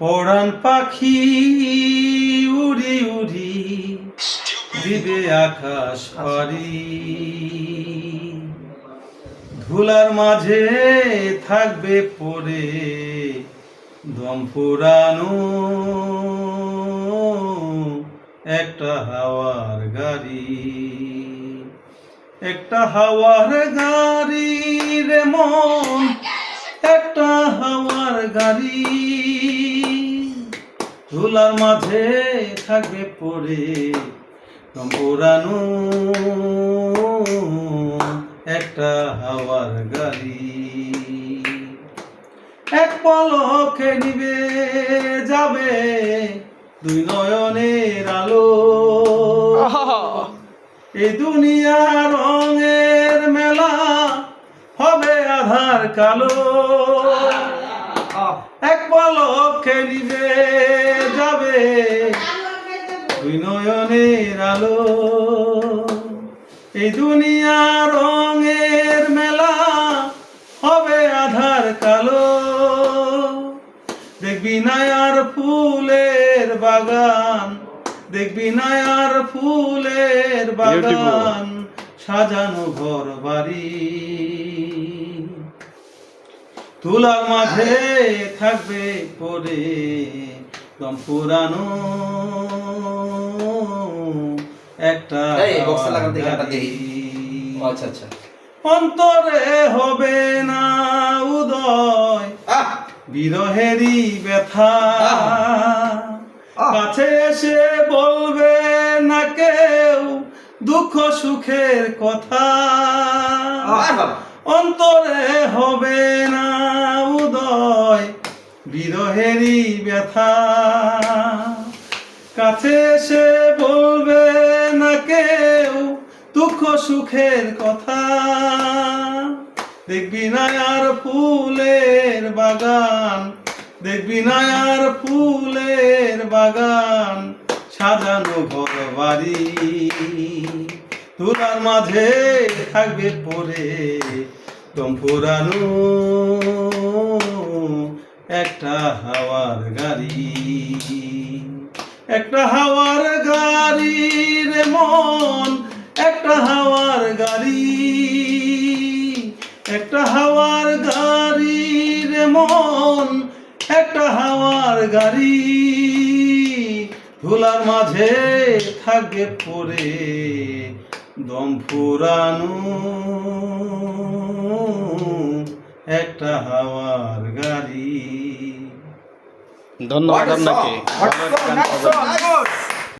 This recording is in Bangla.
পরাণ পাখি উড়ি উড়ি দিবে আকাশ পারি ধুলার মাঝে থাকবে পড়ে দম ফুরানো একটা হাওয়ার গাড়ি, একটা হাওয়ার গাড়ি রে মন, একটা হাওয়ার গাড়ি। ধুলার মাঝে থাকবে পড়ে পুরানো একটা হাওয়ার গাড়ি। এক পলকে নিবে যাবে দুই নয়নের আলো। এই দুনিয়া রঙের মেলা হবে আধার কালো। এক পলকে নিবে যাবে দুই নয়নের আলো। এই দুনিয়া রঙের মেলা হবে আধার কালো। দেখবি না আর ফুলের বাগান দেখবি না আর ফুলের বাগান সাজানো ঘর বাড়ি তুলার মাঝে থাকবে পরে দম পুরানো। একটা আচ্ছা আচ্ছা। অন্তরে হবে না উদয়। বিরহেরই ব্যথা! কাছে এসে বলবে না কেউ দুঃখ সুখের কথা। অন্তরে হবে না উদয়, বিরহেরই ব্যথা। কাছে এসে বলবে না কেউ দুঃখ সুখের কথা। দেখবি না আর ফুলের বাগান, দেখবি না আর ফুলের বাগান, সাজানো ঘর বাড়ি তুলার মাঝে থাকবে পরে দম ফুরানো একটা হাওয়ার গাড়ি। একটা হাওয়ার গাড়ি রে মন, একটা হাওয়ার গাড়ি। একটা হাওয়ার গাড়ি রে মন, একটা হাওয়ার গাড়ি। ধুলার মাঝে থাকবে পড়ে দম ফুরানো একটা হাওয়ার গাড়ি। ধন্যবাদ আপনাকে।